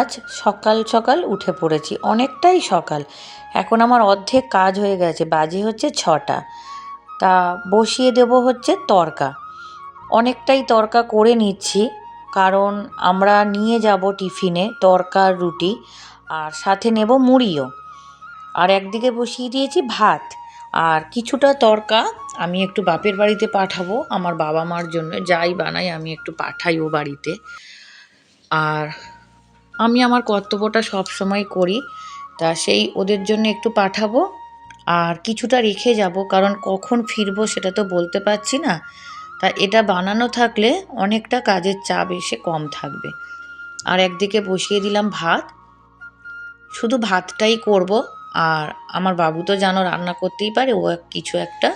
আজ সকাল সকাল উঠে পড়েছি, অনেকটাই সকাল। এখন আমার অর্ধেক কাজ হয়ে গেছে, বাজে হচ্ছে ছটা। তা বসিয়ে দেব হচ্ছে তরকা। অনেকটাই তরকা করে নিচ্ছি, কারণ আমরা নিয়ে যাব টিফিনে তরকা, রুটি, আর সাথে নেব মুড়িও। আর একদিকে বসিয়ে দিয়েছি ভাত, আর কিছুটা তরকা আমি একটু বাপের বাড়িতে পাঠাবো, আমার বাবা মার জন্য, যাই বানাই আমি একটু পাঠাই ও বাড়িতে। আর আমি আমার কর্তব্যটা সব সময় করি, তা সেই ওদের জন্য একটু পাঠাবো আর কিছুটা রেখে যাব, কারণ কখন ফিরবো সেটা তো বলতে পারছি না। তা এটা বানানো থাকলে অনেকটা কাজের চাপ এসে কম থাকবে। আর একদিকে বসিয়ে দিলাম ভাত। শুধু ভাতটাই করব, আর আমার বাবু তো জানো রান্না করতেই পারে, ও কিছু একটা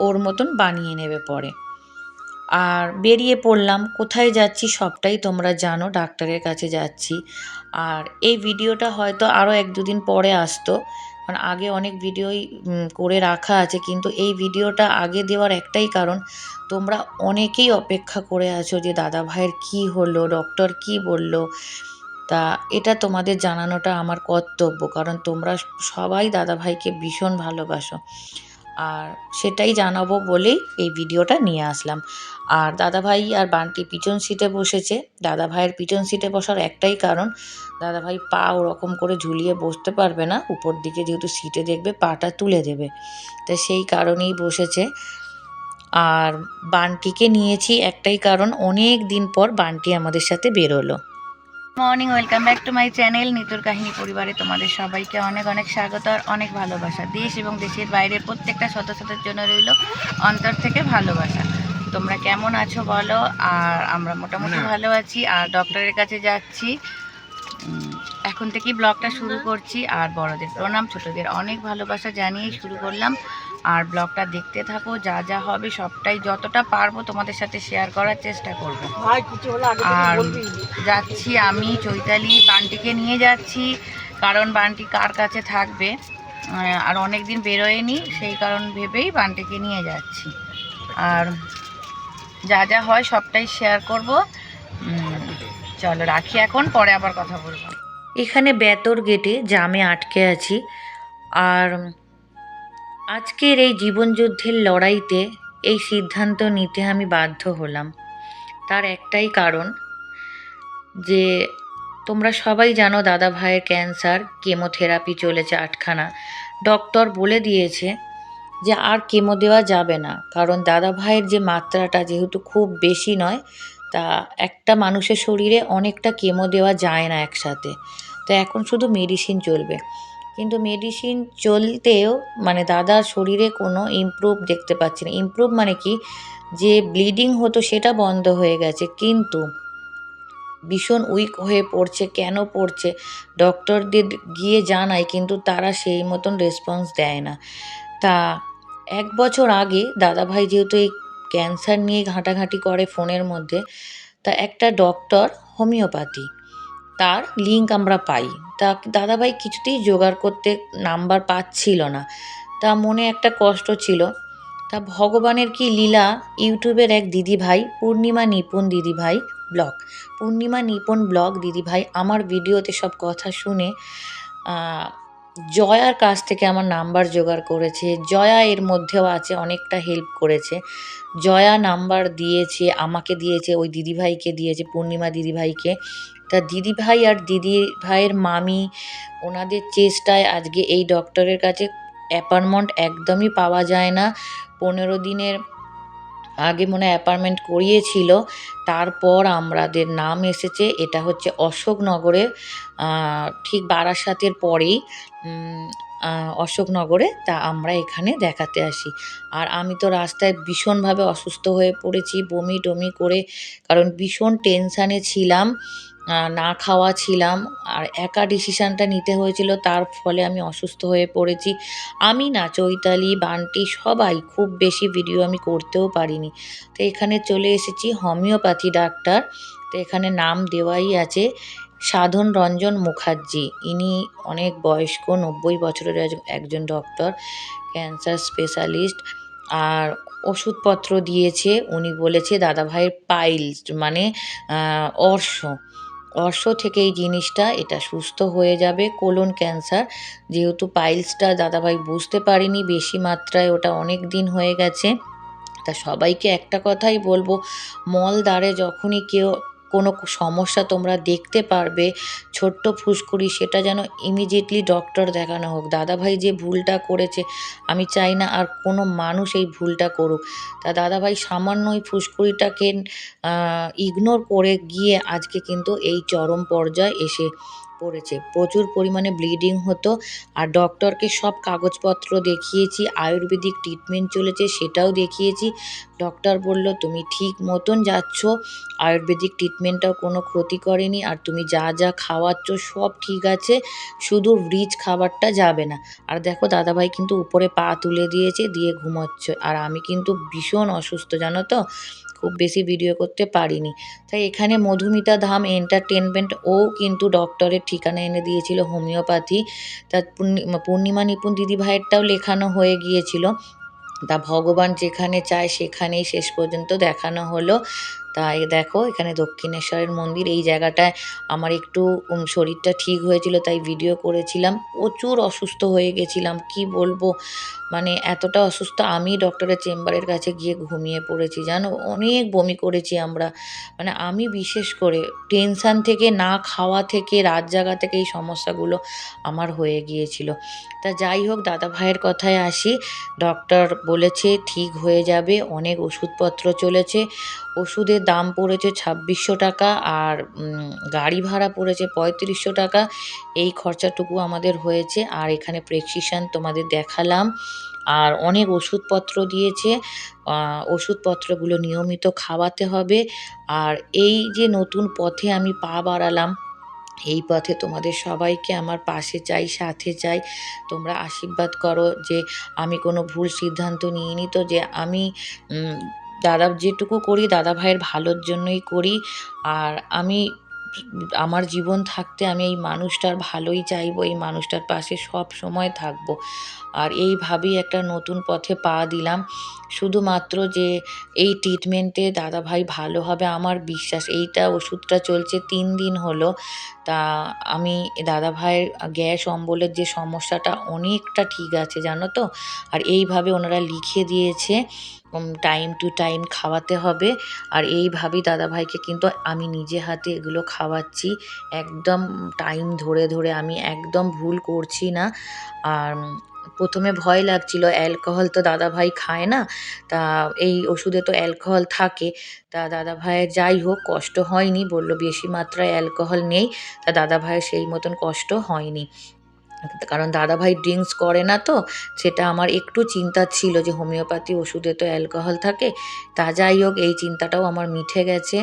ওর মতন বানিয়ে নেবে পরে। আর বেরিয়ে পড়লাম, কোথায় যাচ্ছি সবটাই তোমরা জানো, ডাক্তারের কাছে যাচ্ছি। আর এই ভিডিওটা হয়তো আরও এক দুদিন পরে আসতো, কারণ আগে অনেক ভিডিওই করে রাখা আছে, কিন্তু এই ভিডিওটা আগে দেওয়ার একটাই কারণ, তোমরা অনেকেই অপেক্ষা করে আছো যে দাদা ভাইয়ের কী হলো, ডক্টর কি বলল। তা এটা তোমাদের জানানোটা আমার কর্তব্য, কারণ তোমরা সবাই দাদা ভাইকে ভীষণ ভালোবাসো। আর সেটাই জানাব বলেই এই ভিডিওটা নিয়ে আসলাম। আর দাদাভাই আর বান্টি পিছন সিটে বসেছে। দাদা ভাইয়ের পিছন সিটে বসার একটাই কারণ দাদা ভাই পা ওরকম করে ঝুলিয়ে বসতে পারবে না, উপর দিকে যেহেতু সিটে দেখবে, পাটা তুলে দেবে। তো সেই কারণেই বসেছে। আর বান্টিকে নিয়েছি একটাই কারণ, অনেক দিন পর বান্টি আমাদের সাথে বেরোলো। Morning welcome back to my channel নিতুর কাহিনী পরিবারে তোমাদের সবাইকে অনেক অনেক স্বাগত আর অনেক ভালোবাসা। দেশ এবং দেশের বাইরের প্রত্যেকটা সদস্যদের জন্য রইল অন্তর থেকে ভালোবাসা। তোমরা কেমন আছো বলো? আর আমরা মোটামুটি ভালো আছি। আর ডক্টরের কাছে যাচ্ছি। এখন থেকেই ব্লগটা শুরু করছি। আর বড়দের প্রণাম ছোটদের অনেক ভালোবাসা জানিয়ে শুরু করলাম। আর ব্লগটা দেখতে থাকো যা যা হবে সবটাই যতটা পারব তোমাদের সাথে শেয়ার করার চেষ্টা করব। ভাই কিছু হলে আগে থেকে আর যাচ্ছি আমি চৈতালি বান্টিকে নিয়ে যাচ্ছি কারণ বান্টি কার কাছে থাকবে? আর অনেক দিন বেরোয়নি সেই কারণ ভেবেই বান্টিকে নিয়ে যাচ্ছি। আর যা যা হয় সবটাই শেয়ার করব। চলো রাখি এখন পরে আবার কথা বলব। এখানে বেতর গেটে জামে আটকে আছি। আর আজকের এই জীবনযুদ্ধের লড়াইতে এই সিদ্ধান্ত নিতে আমি বাধ্য হলাম। তার একটাই কারণ যে তোমরা সবাই জানো দাদা ভাইয়ের ক্যান্সার, কেমোথেরাপি চলেছে আটখানা। ডক্টর বলে দিয়েছে যে আর কেমো দেওয়া যাবে না, কারণ দাদা ভাইয়ের যে মাত্রাটা যেহেতু খুব বেশি নয়, তা একটা মানুষের শরীরে অনেকটা কেমো দেওয়া যায় না একসাথে। তো এখন শুধু মেডিসিন চলবে। কিন্তু মেডিসিন চলতেও মানে দাদার শরীরে কোনো ইমপ্রুভ দেখতে পাচ্ছি না। ইমপ্রুভ মানে কি? যে ব্লিডিং হতো সেটা বন্ধ হয়ে গেছে। কিন্তু ভীষণ উইক হয়ে পড়ছে, কেন পড়ছে? ডক্টরদের গিয়ে জানায় কিন্তু তারা সেই মতন রেসপন্স দেয় না। তা এক বছর আগে দাদাভাই যেহেতু এই ক্যান্সার নিয়ে ঘাঁটাঘাঁটি করে ফোনের মধ্যে, তা একটা ডক্টর হোমিওপ্যাথি তার লিঙ্ক আমরা পাই। তা দাদাভাই কিছুতেই জোগাড় করতে নাম্বার পাচ্ছিল না। তা মনে একটা কষ্ট ছিল। তা ভগবানের কি লীলা ইউটিউবের এক দিদিভাই, পূর্ণিমা নিপুণ দিদিভাই ব্লগ। পূর্ণিমা নিপুণ ব্লগ দিদিভাই আমার ভিডিওতে সব কথা শুনে জয়ার কাছ থেকে আমার নাম্বার জোগাড় করেছে। জয়া এর মধ্যেও আছে, অনেকটা হেল্প করেছে। জয়া নাম্বার দিয়েছে, আমাকে দিয়েছে, ওই দিদিভাইকে দিয়েছে, পূর্ণিমা দিদিভাইকে। তা দিদিভাই আর দিদি ভাইয়ের মামি ওনাদের চেষ্টায় আজকে এই ডক্টরের কাছে অ্যাপয়েন্টমেন্ট একদমই পাওয়া যায় না। পনেরো দিনের আগে মনে অ্যাপার্টমেন্ট করিয়েছিল। তারপর আমাদের নাম এসেছে, এটা হচ্ছে অশোকনগরে ঠিক বারাসাতের পরেই অশোকনগরে, তা আমরা এখানে দেখাতে আসি। আর আমি তো রাস্তায় ভীষণভাবে অসুস্থ হয়ে পড়েছি বমি টমি করে, কারণ ভীষণ টেনশানে ছিলাম। না খাওয়া ছিলাম আর একা ডিসিশানটা নিতে হয়েছিল, তার ফলে আমি অসুস্থ হয়ে পড়েছি। আমি না, চৈতালি, বান্টি সবাই খুব বেশি ভিডিও আমি করতেও পারিনি। তো এখানে চলে এসেছি হোমিওপ্যাথি ডাক্তার তো এখানে নাম দেওয়াই আছে সাধন রঞ্জন মুখার্জি। ইনি অনেক বয়স্ক, নব্বই বছরের একজন- ডক্টর ক্যান্সার স্পেশালিস্ট আর ওষুধপত্র দিয়েছে। উনি বলেছে, দাদাভাইয়ের পাইলস মানে অর্শ। অর্শ থেকে এই জিনিসটা, এটা সুস্থ হয়ে যাবে। কোলন ক্যান্সার, যেহেতু পাইলসটা দাদাভাই বুঝতে পারিনি, বেশি মাত্রায় ওটা অনেক দিন হয়ে গেছে। তা সবাইকে একটা কথাই বলব মলদ্বারে যখনই কেউ কোনো সমস্যা তোমরা দেখতে পারবে, ছোট্ট ফুসকুড়ি সেটা যেন ইমিডিয়েটলি ডক্টর দেখানো হোক। দাদাভাই যে ভুলটা করেছে, আমি চাই না আর কোনো মানুষ এই ভুলটা করুক। তা দাদাভাই সামান্য ওই ফুসকুড়িটাকে ইগনোর করে গিয়ে আজকে কিন্তু এই চরম পর্যায়ে এসে পড়েছে। প্রচুর পরিমাণে ব্লিডিং হতো আর ডক্টরকে সব কাগজপত্র দেখিয়েছি, আয়ুর্বেদিক ট্রিটমেন্ট চলেছে সেটাও দেখিয়েছি। ডক্টর বলল, তুমি ঠিক মতন যাচ্ছ, আয়ুর্বেদিক ট্রিটমেন্টটাও কোনো ক্ষতি করেনি আর তুমি যা যা খাওয়াচ্ছ সব ঠিক আছে, শুধু রিচ খাবারটা যাবে না। আর দেখো, দাদাভাই কিন্তু উপরে পা তুলে দিয়েছে, দিয়ে ঘুমোচ্ছে। আর আমি কিন্তু ভীষণ অসুস্থ, জানো তো? খুব বেশি ভিডিও করতে পারিনি। তাই এখানে মধুমিতা ধাম এন্টারটেনমেন্ট ও কিন্তু ডক্টরের ঠিকানা এনে দিয়েছিল হোমিওপ্যাথি তা পূর্ণিমা নিপুণ দিদি ভাইয়েরটাও লেখানো হয়ে গিয়েছিল। তা ভগবান যেখানে চায় সেখানেই শেষ পর্যন্ত দেখানো হলো। তাই দেখো, এখানে দক্ষিণেশ্বরের মন্দির, এই জায়গাটায় আমার একটু শরীরটা ঠিক হয়েছিল, তাই ভিডিও করেছিলাম। প্রচুর অসুস্থ হয়ে গেছিলাম, কি বলব? মানে এতটা অসুস্থ, আমি ডক্টরের চেম্বারের কাছে গিয়ে ঘুমিয়ে পড়েছি, জানো? অনেক বমি করেছি আমরা। মানে আমি বিশেষ করে টেনশান থেকে, না খাওয়া থেকে, রাত জাগা থেকে এই সমস্যাগুলো আমার হয়ে গিয়েছিল। তা যাই হোক, দাদা ভাইয়ের কথায় আসি। ডক্টর বলেছে, ঠিক হয়ে যাবে, অনেক ওষুধপত্র চলেছে। ওষুধের দাম পড়েছে ছাব্বিশশো টাকা আর গাড়ি ভাড়া পড়েছে পঁয়ত্রিশশো টাকা। এই খরচাটুকু আমাদের হয়েছে। আর এখানে প্রেসক্রিপশান তোমাদের দেখালাম। আর অনেক ওষুধপত্র দিয়েছে। ওষুধপত্রগুলো নিয়মিত খাওয়াতে হবে। আর এই যে নতুন পথে আমি পা বাড়ালাম, এই পথে তোমাদের সবাইকে আমার পাশে চাই, সাথে চাই। তোমরা আশীর্বাদ করো যে আমি কোনো ভুল সিদ্ধান্ত নিইনি। তো যে আমি দাদা যেটুকু করি, দাদা ভাইয়ের ভালোর জন্যই করি। আর আমি, আমার জীবন থাকতে আমি এই মানুষটার ভালোই চাইব, এই মানুষটার পাশে সব সময় থাকব। আর এইভাবেই একটা নতুন পথে পা দিলাম। শুধুমাত্র যে এই ট্রিটমেন্টে দাদাভাই, ভালো হবে আমার বিশ্বাস। এইটা ওষুধটা চলছে তিন দিন হলো। তা আমি দাদাভাইয়ের গ্যাস অম্বলের যে সমস্যাটা অনেকটা ঠিক আছে, জানো তো? আর এইভাবে ওনারা লিখে দিয়েছে টাইম টু টাইম খাওয়াতে হবে। আর এইভাবেই দাদাভাইকে কিন্তু আমি নিজে হাতে এগুলো খাওয়াচ্ছি। একদম টাইম ধরে ধরে আমি একদম ভুল করছি না। আর প্রথমে ভয় লাগছিল অ্যালকোহল তো দাদাভাই খায় না, তা এই ওষুধে তো অ্যালকোহল থাকে, তা দাদাভাইয়ের যাই হোক, কষ্ট হয়নি, বলল বেশি মাত্রায় অ্যালকোহল নেই, তা দাদাভাইয়ের সেই মতন কষ্ট হয়নি। কারণ দাদাভাই ড্রিঙ্কস করে না তো, সেটা আমার একটু চিন্তা ছিল যে হোমিওপ্যাথি ওষুধে তো অ্যালকোহল থাকে, তা যাই হোক, এই চিন্তাটাও আমার মিটে গেছে।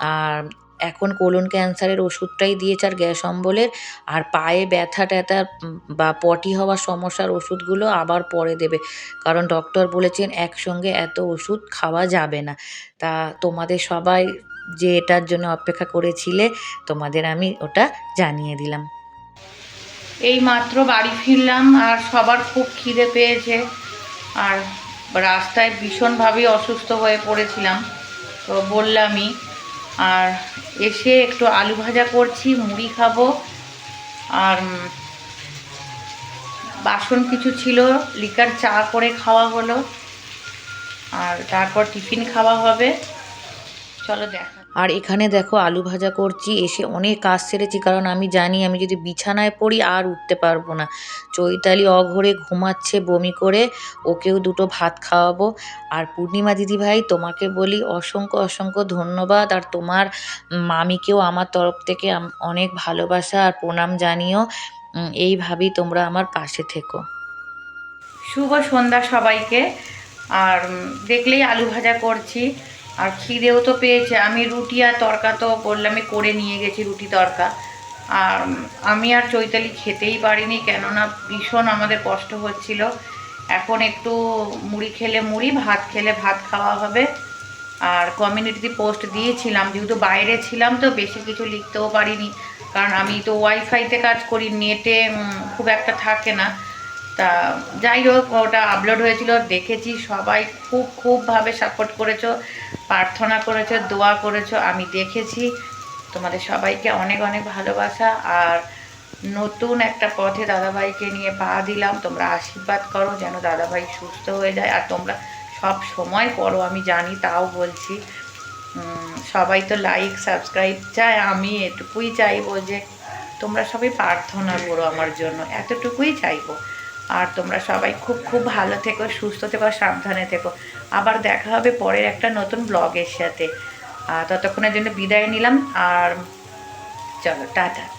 আর এখন কোলন ক্যান্সারের ওষুধটাই দিয়েছে আর গ্যাস অম্বলের, আর পায়ে ব্যথা ট্যাথা বা পটি হওয়ার সমস্যার ওষুধগুলো আবার পরে দেবে। কারণ ডক্টর বলেছেন একসঙ্গে এত ওষুধ খাওয়া যাবে না। তা তোমাদের সবাই যে এটার জন্য অপেক্ষা করেছিলে, তোমাদের আমি ওটা জানিয়ে দিলাম। এই মাত্র বাড়ি ফিরলাম আর সবার খুব খিদে পেয়েছে। আর রাস্তায় ভীষণভাবেই অসুস্থ হয়ে পড়েছিলাম। তো বললামই আর এসে একটু আলু ভাজা করছি, মুড়ি খাব। আর বাসন কিছু ছিল, লিকার চা করে খাওয়া হলো। আর তারপর টিফিন খাওয়া হবে। চলো দেখা আর এখানে দেখো আলু ভাজা করছি, এসে অনেক কাজ সেরেছি কারণ আমি জানি আমি যদি বিছানায় পড়ি আর উঠতে পারব না। চৈতালি অঘরে ঘুমাচ্ছে বমি করে, ওকেও দুটো ভাত খাওয়াবো। আর পূর্ণিমা দিদিভাই, তোমাকে বলি অসংখ্য অসংখ্য ধন্যবাদ। আর তোমার মামিকেও আমার তরফ থেকে অনেক ভালোবাসা আর প্রণাম জানিও। এইভাবেই তোমরা আমার পাশে থেকো। শুভ সন্ধ্যা সবাইকে। আর দেখলেই আলু ভাজা করছি। আর খিদেও তো পেয়েছে। আমি রুটি আর তরকা তো বললামই করে নিয়ে গেছি রুটি, তরকা। আর আমি আর চৈতালি খেতেই পারিনি কেননা ভীষণ আমাদের কষ্ট হচ্ছিল। এখন একটু মুড়ি খেলে মুড়ি, ভাত খেলে ভাত খাওয়া হবে। আর কমিউনিটিতে পোস্ট দিয়েছিলাম, যেহেতু বাইরে ছিলাম তো বেশি কিছু লিখতেও পারিনি। কারণ আমি তো ওয়াইফাইতে কাজ করি নেটে খুব একটা থাকে না। তা যাই হোক, ওটা আপলোড হয়েছিল, দেখেছি সবাই খুব খুবভাবে সাপোর্ট করেছ। প্রার্থনা করেছ, দোয়া করেছ, আমি দেখেছি। তোমাদের সবাইকে অনেক অনেক ভালোবাসা। আর নতুন একটা পথে দাদাভাইকে নিয়ে পা দিলাম। তোমরা আশীর্বাদ করো যেন দাদাভাই সুস্থ হয়ে যায়। আর তোমরা সব সময় করো আমি জানি, তাও বলছি। সবাই তো লাইক সাবস্ক্রাইব চায়। আমি এটুকুই চাইব যে তোমরা সবাই প্রার্থনা করো আমার জন্য। এতটুকুই চাইব। আর তোমরা সবাই খুব খুব ভালো থেকো, সুস্থ থেকো, সাবধানে থেকো। আবার দেখা হবে পরের একটা নতুন ব্লগের সাথে। ততক্ষণের জন্য বিদায় নিলাম, আর চলো, টাটা।